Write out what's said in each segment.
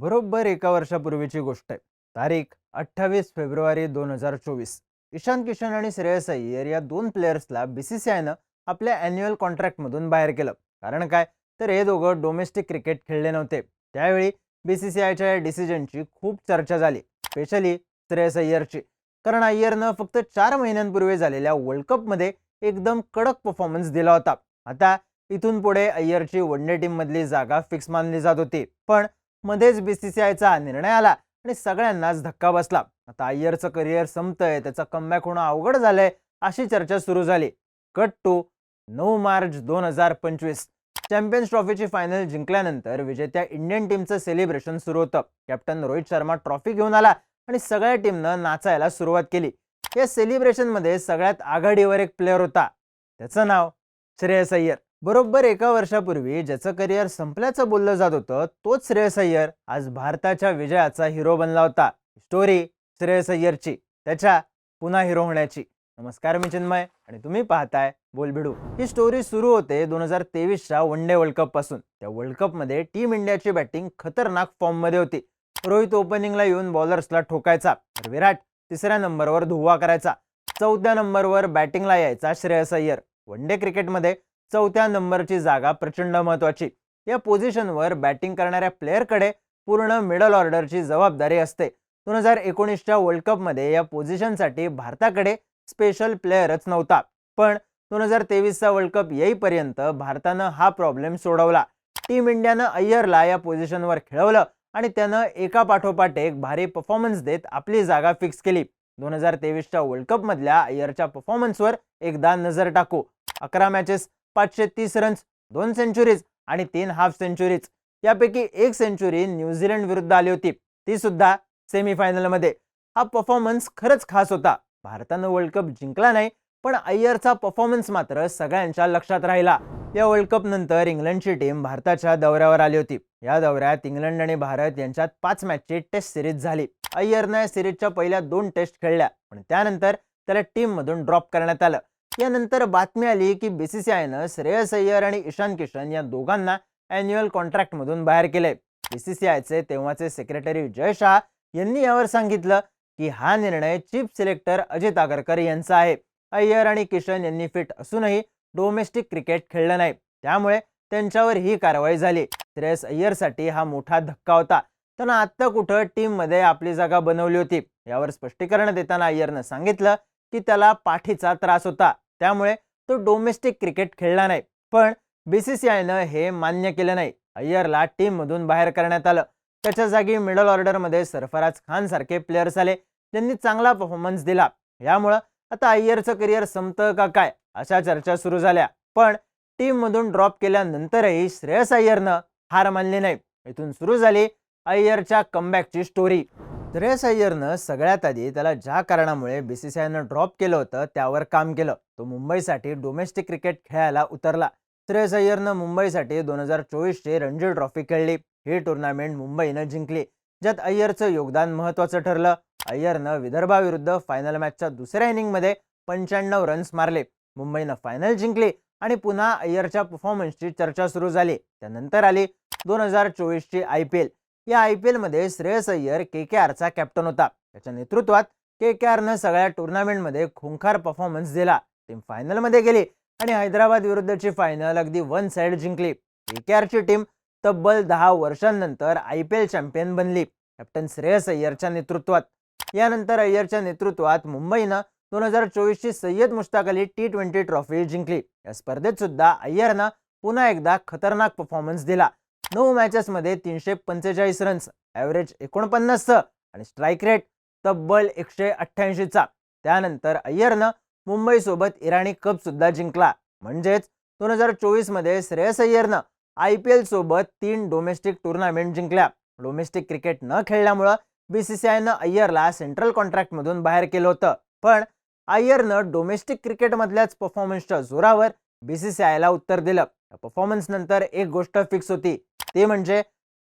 बरोबर एका वर्षापूर्वीची गोष्ट आहे. तारीख अठ्ठावीस फेब्रुवारी दोन हजार चोवीस. ईशान किशन आणि श्रेयस अय्यर या दोन प्लेयर्सला बी सी सी आयनं आपल्या अॅन्युअल कॉन्ट्रॅक्टमधून बाहेर केलं. कारण काय? तर हे दोघं डोमेस्टिक क्रिकेट खेळले नव्हते. त्यावेळी बी सी सी आयच्या या डिसिजनची खूप चर्चा झाली स्पेशली श्रेयस अय्यरची. कारण अय्यरनं फक्त चार महिन्यांपूर्वी झालेल्या वर्ल्ड कपमध्ये एकदम कडक परफॉर्मन्स दिला होता. आता इथून पुढे अय्यरची वन डे टीममधली जागा फिक्स मानली जात होती. पण मध्येच बीसीसीआयचा निर्णय आला आणि सगळ्यांनाच धक्का बसला. आता अय्यरचं करिअर संपतंय त्याचा कमबॅक होणं अवघड झालंय अशी चर्चा सुरू झाली. कट टू नऊ मार्च दोन हजार पंचवीस. चॅम्पियन्स ट्रॉफीची फायनल जिंकल्यानंतर विजेत्या इंडियन टीमचं सेलिब्रेशन सुरू होतं. कॅप्टन रोहित शर्मा ट्रॉफी घेऊन आला आणि सगळ्या टीमनं नाचायला सुरुवात केली. या सेलिब्रेशनमध्ये सगळ्यात आघाडीवर एक प्लेअर होता. त्याचं नाव श्रेयस अय्यर. बरोबर एका वर्षापूर्वी ज्याचं करिअर संपल्याचं बोललं जात होतं तोच श्रेयस अय्यर आज भारताच्या विजयाचा हिरो बनला होता. स्टोरी श्रेयस अय्यरची त्याच्या पुन्हा हिरो होण्याची. नमस्कार मी चिन्मय आणि तुम्ही पाहताय बोलभिडू ही स्टोरी सुरू होते दोन हजार तेवीसच्या वन डे वर्ल्ड कपपासून. त्या वर्ल्ड कपमध्ये टीम इंडियाची बॅटिंग खतरनाक फॉर्ममध्ये होती. रोहित ओपनिंगला येऊन बॉलर्सला ठोकायचा. तर विराट तिसऱ्या नंबरवर धुव्वा करायचा. चौथ्या नंबरवर बॅटिंगला यायचा श्रेयस अय्यर. वन डे क्रिकेटमध्ये चौथ्या नंबरची जागा प्रचंड महत्वाची. या पोझिशनवर बॅटिंग करणाऱ्या प्लेअरकडे पूर्ण मिडल ऑर्डरची जबाबदारी असते. दोन हजार एकोणीसच्या वर्ल्ड कपमध्ये या पोझिशनसाठी भारताकडे स्पेशल प्लेअरच नव्हता. पण दोन हजार तेवीसचा वर्ल्ड कप येईपर्यंत भारतानं हा प्रॉब्लेम सोडवला. टीम इंडियानं अय्यरला या पोझिशनवर खेळवलं आणि त्यानं एका पाठोपाठ एक भारी परफॉर्मन्स देत आपली जागा फिक्स केली. दोन हजार तेवीसच्या वर्ल्ड कपमधल्या अय्यरच्या परफॉर्मन्सवर एकदा नजर टाकू. अकरा मॅचेस पाचशे तीस रन्स दोन सेंचुरीज आणि तीन हाफ सेंचुरीज यापैकी एक सेंचुरी न्यूझीलंड विरुद्ध आली होती. ती सुद्धा सेमीफायनलमध्ये हा परफॉर्मन्स खरंच खास होता. भारतानं वर्ल्ड कप जिंकला नाही पण अय्यरचा परफॉर्मन्स मात्र सगळ्यांच्या लक्षात राहिला. या वर्ल्ड कप नंतर इंग्लंडची टीम भारताच्या दौऱ्यावर आली होती. या दौऱ्यात इंग्लंड आणि भारत यांच्यात पाच मॅचची टेस्ट सिरीज झाली. अय्यरनं या सिरीजच्या पहिल्या दोन टेस्ट खेळल्या पण त्यानंतर त्याला टीममधून ड्रॉप करण्यात आलं. यानंतर बातमी आली की बीसीसीआयनं श्रेयस अय्यर आणि ईशान किशन या दोघांना अॅन्युअल कॉन्ट्रॅक्टमधून बाहेर केले. बीसीसीआयचे तेव्हाचे सेक्रेटरी जय शाह यांनी यावर सांगितलं की हा निर्णय चीफ सिलेक्टर अजित आगरकर यांचा आहे. अय्यर आणि किशन यांनी फिट असूनही डोमेस्टिक क्रिकेट खेळलं नाही. त्यामुळे त्यांच्यावर ही कारवाई झाली. श्रेयस अय्यरसाठी हा मोठा धक्का होता. त्यानं आत्ता कुठं टीममध्ये आपली जागा बनवली होती? यावर स्पष्टीकरण देताना अय्यरनं सांगितलं की त्याला पाठीचा त्रास होता. त्यामुळे तो डोमेस्टिक क्रिकेट खेळला नाही. पण बीसीसीआयनं हे मान्य केलं नाही. अय्यरला टीममधून बाहेर करण्यात आलं. त्याच्या जागी मिडल ऑर्डरमध्ये सरफराज खान सारखे प्लेयर्स आले. त्यांनी चांगला परफॉर्मन्स दिला. यामुळं आता अय्यरचं करिअर संपतं का काय? अशा चर्चा सुरू झाल्या. पण टीम मधून ड्रॉप केल्यानंतरही श्रेयस अय्यरनं हार मानली नाही. इथून सुरू झाली अय्यरच्या कमबॅकची स्टोरी श्रेयस अय्यरनं सगळ्यात आधी त्याला ज्या कारणामुळे बी सी सी आयनं ड्रॉप केलं होतं त्यावर काम केलं. तो मुंबईसाठी डोमेस्टिक क्रिकेट खेळायला उतरला. श्रेयस अय्यरनं मुंबईसाठी दोन हजार चोवीसची रणजी ट्रॉफी खेळली. ही टुर्नामेंट मुंबईनं जिंकली. ज्यात अय्यरचं योगदान महत्त्वाचं ठरलं. अय्यरनं विदर्भाविरुद्ध फायनल मॅचच्या दुसऱ्या इनिंगमध्ये पंच्याण्णव रन्स मारले. मुंबईनं फायनल जिंकली आणि पुन्हा अय्यरच्या परफॉर्मन्सची चर्चा सुरू झाली. त्यानंतर आली दोन हजार चोवीसची आय पी एल या आय पी एलमध्ये श्रेयस अय्यर के के आरचा कॅप्टन होता. त्याच्या नेतृत्वात के के आरनं सगळ्या टुर्नामेंटमध्ये खुंखार परफॉर्मन्स दिला. टीम फायनलमध्ये गेली आणि हैदराबाद विरुद्धची फायनल अगदी वन साइड जिंकली. के के आरची टीम तब्बल दहा वर्षांनंतर आय पी एल चॅम्पियन बनली. कॅप्टन श्रेयस अय्यरच्या नेतृत्वात. यानंतर अय्यरच्या नेतृत्वात मुंबईनं दोन हजार चोवीसची Syed Mushtaq Ali T twenty trophy जिंकली. या स्पर्धेत सुद्धा अय्यरनं पुन्हा एकदा खतरनाक परफॉर्मन्स दिला. नऊ मॅचेसमध्ये तीनशे पंचेचाळीस रन्स ॲव्हरेज एकोणपन्नासचं आणि स्ट्राईक रेट तब्बल एकशे अठ्ठ्याऐंशीचा त्यानंतर अय्यरनं मुंबईसोबत इराणी कप सुद्धा जिंकला. म्हणजेच दोन हजार चोवीसमध्ये श्रेयस अय्यरनं आय पी एल सोबत तीन डोमेस्टिक टुर्नामेंट जिंकल्या. डोमेस्टिक क्रिकेट न खेळल्यामुळं बी सीसीआयनं अय्यरला सेंट्रल कॉन्ट्रॅक्टमधून बाहेर केलं होतं. पण अय्यरनं डोमेस्टिक क्रिकेटमधल्याच परफॉर्मन्सच्या जोरावर बी सी सी आयला उत्तर दिलं. या परफॉर्मन्स नंतर एक गोष्ट फिक्स होती. ते म्हणजे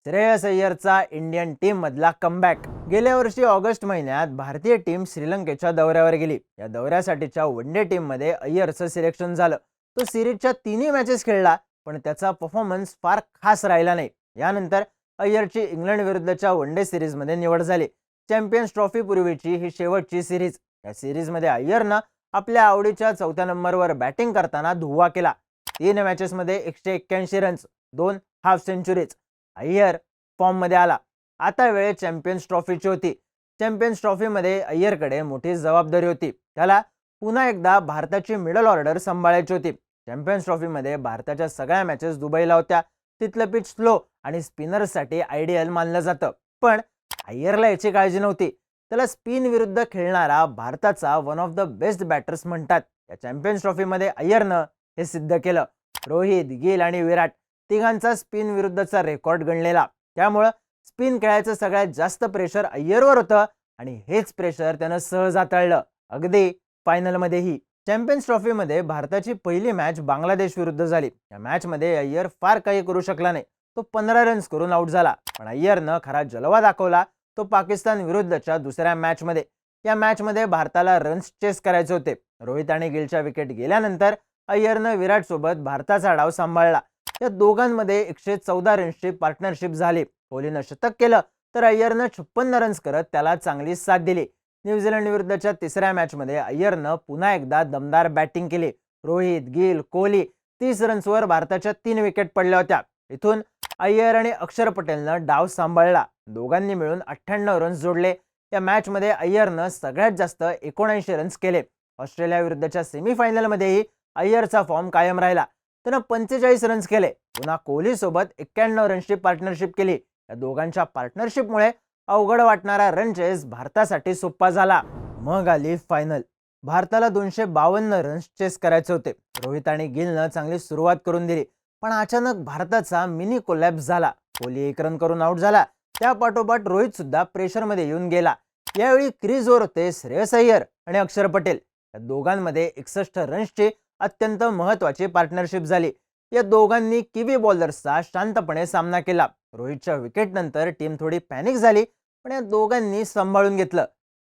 श्रेयस अय्यरचा इंडियन टीम मधला कमबॅक गेल्या वर्षी ऑगस्ट महिन्यात भारतीय टीम श्रीलंकेच्या दौऱ्यावर गेली. या दौऱ्यासाठीच्या वन डे टीममध्ये अय्यरचं सिलेक्शन झालं. तो सिरीजच्या तिन्ही मॅचेस खेळला पण त्याचा परफॉर्मन्स फार खास राहिला नाही. यानंतर अय्यरची इंग्लंड विरुद्धच्या वन डे सिरीजमध्ये निवड झाली. चॅम्पियन्स ट्रॉफी पूर्वीची ही शेवटची सिरीज या सिरीजमध्ये अय्यरनं आपल्या आवडीच्या चौथ्या नंबरवर बॅटिंग करताना धुव्वा केला. तीन मॅचेसमध्ये एकशे एक्क्याऐंशी रन्स दोन हाफ सेंचुरीज. अय्यर फॉर्ममध्ये आला. आता वेळ चॅम्पियन्स ट्रॉफीची होती. चॅम्पियन्स ट्रॉफीमध्ये अय्यरकडे मोठी जबाबदारी होती. त्याला पुन्हा एकदा भारताची मिडल ऑर्डर सांभाळायची होती. चॅम्पियन्स ट्रॉफीमध्ये भारताच्या सगळ्या मॅचेस दुबईला होत्या. तिथलं पिच स्लो आणि स्पिनर्ससाठी आयडियल मानलं जातं. पण अय्यरला याची काळजी नव्हती. त्याला स्पिन विरुद्ध खेळणारा भारताचा one of the best batters म्हणतात. या चॅम्पियन्स ट्रॉफीमध्ये अय्यरनं हे सिद्ध केलं. रोहित गिल आणि विराट तिघांचा स्पिन विरुद्धचा रेकॉर्ड गणलेला. त्यामुळं स्पिन खेळायचं सगळ्यात जास्त प्रेशर अय्यरवर होतं आणि हेच प्रेशर त्यानं सहज हाताळलं. अगदी फायनलमध्येही चॅम्पियन्स ट्रॉफीमध्ये भारताची पहिली मॅच बांगलादेश विरुद्ध झाली. या मॅचमध्ये अय्यर फार काही करू शकला नाही. तो पंधरा रन्स करून आऊट झाला. पण अय्यरनं खरा जलवा दाखवला. तो पाकिस्तान विरुद्धच्या दुसऱ्या मॅचमध्ये या मॅचमध्ये भारताला रन्स चेस करायचे होते. रोहित आणि गिलच्या विकेट गेल्यानंतर अय्यरनं विराट सोबत भारताचा डाव सांभाळला. या दोघांमध्ये एकशे चौदा रन्सची पार्टनरशिप झाली. कोहलीनं शतक केलं तर अय्यरनं छप्पन्न रन्स करत त्याला चांगली साथ दिली. न्यूझीलंड विरुद्धच्या तिसऱ्या मॅचमध्ये अय्यरनं पुन्हा एकदा दमदार बॅटिंग केली. रोहित गिल कोहली तीस रन्सवर भारताच्या तीन विकेट पडल्या होत्या. इथून अय्यर आणि अक्षर पटेलनं डाव सांभाळला. दोघांनी मिळून अठ्ठ्याण्णव रन्स जोडले. या मॅचमध्ये अय्यरनं सगळ्यात जास्त एकोणऐंशी रन्स केले. ऑस्ट्रेलिया विरुद्धच्या सेमीफायनलमध्येही अय्यरचा फॉर्म कायम राहिला. त्यानं पंचेचाळीस रन्स केले. पुन्हा कोहलीसोबत एक्क्याण्णव रन्सची पार्टनरशिप केली. या दोघांच्या पार्टनरशिपमुळे अवघड वाटणारा रन चेस भारतासाठी सोपा झाला. मग आली फायनल भारताला दोनशे बावन्न रन्स चेस करायचे होते. रोहित आणि गिलनं चांगली सुरुवात करून दिली. पण अचानक भारताचा मिनी कोलॅप्स झाला. कोहली एक रन करून आऊट झाला. त्या पाठोपाठ रोहित सुद्धा प्रेशरमध्ये येऊन गेला. यावेळी क्रीजवर होते श्रेयस अय्यर आणि अक्षर पटेल या दोघांमध्ये एकसष्ट रन्सची अत्यंत महत्वाची पार्टनरशिप झाली. या दोघांनी किवी बॉलर्सचा शांतपणे सामना केला. रोहितच्या विकेटनंतर टीम थोडी पॅनिक झाली पण या दोघांनी सांभाळून घेतलं.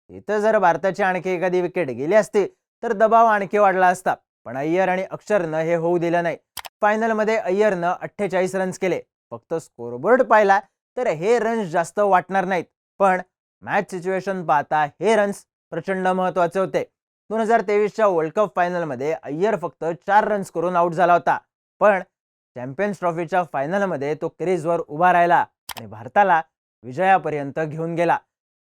इथं जर भारताची आणखी एखादी विकेट गेली असती तर दबाव आणखी वाढला असता पण अय्यर आणि अक्षरनं हे होऊ दिलं नाही. फायनलमध्ये अय्यरनं अठ्ठेचाळीस रन्स केले. फक्त स्कोरबोर्ड पाहिला तर हे रन्स जास्त वाटणार नाहीत. पण मॅच सिच्युएशन पाहता हे रन्स प्रचंड महत्त्वाचे होते. दोन हजार तेवीसच्या वर्ल्ड कप फायनलमध्ये अय्यर फक्त चार रन्स करून आऊट झाला होता. पण चॅम्पियन्स ट्रॉफीच्या फायनलमध्ये तो क्रीजवर उभा राहिला आणि भारताला विजयापर्यंत घेऊन गेला.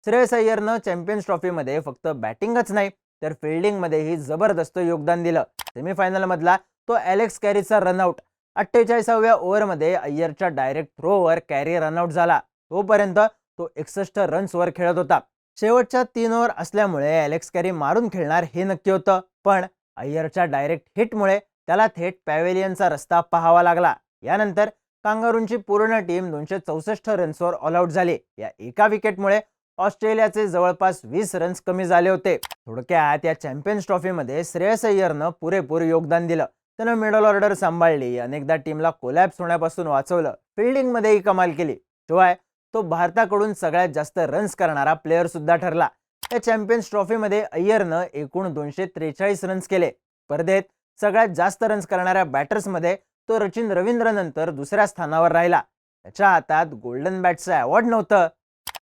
श्रेयस अय्यरनं चॅम्पियन्स ट्रॉफीमध्ये फक्त बॅटिंगच नाही तर फिल्डिंगमध्येही जबरदस्त योगदान दिलं. सेमीफायनलमधला तो ॲलेक्स कॅरीचा रनआउट अठ्ठेचाळीसाव्या ओव्हरमध्ये अय्यरच्या डायरेक्ट थ्रोवर कॅरी रनआउट झाला. तोपर्यंत तो एकसष्ट रन्सवर खेळत होता. शेवटच्या तीन ओव्हर असल्यामुळे ॲलेक्स कॅरी मारून खेळणार हे नक्की होतं. पण अय्यरच्या डायरेक्ट हिटमुळे त्याला थेट पॅवेलियनचा रस्ता पाहावा लागला. यानंतर कांगारूंची पूर्ण टीम दोनशे चौसष्ट रन्सवर ऑल आऊट झाली. या एका विकेटमुळे ऑस्ट्रेलियाचे जवळपास वीस रन्स कमी झाले होते. थोडक्यात या चॅम्पियन्स ट्रॉफीमध्ये श्रेयस अय्यरनं पुरेपूर योगदान दिलं. त्यानं मिडल ऑर्डर सांभाळली. अनेकदा टीमला कोलॅप्स होण्यापासून वाचवलं. फिल्डिंगमध्येही कमाल केली. शिवाय तो भारताकडून सगळ्यात जास्त रन्स करणारा प्लेअर सुद्धा ठरला. या चॅम्पियन्स ट्रॉफीमध्ये अय्यरनं एकूण दोनशे त्रेचाळीस रन्स केले. स्पर्धेत सगळ्यात जास्त रन्स करणाऱ्या बॅटर्समध्ये तो रचिन रवींद्रनंतर दुसऱ्या स्थानावर राहिला. त्याच्या हातात गोल्डन बॅटचं अवॉर्ड नव्हतं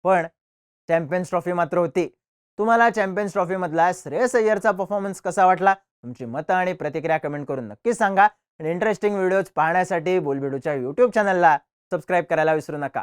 पण चॅम्पियन्स ट्रॉफी मात्र होती. तुम्हाला चॅम्पियन्स ट्रॉफीमधला श्रेयस अय्यरचा परफॉर्मन्स कसा वाटला? तुमची मतं आणि प्रतिक्रिया कमेंट करून नक्की सांगा. आणि इंटरेस्टिंग व्हिडिओज पाहण्यासाठी बोलबिडूच्या यूट्यूब चॅनलला सबस्क्राईब करायला विसरू नका.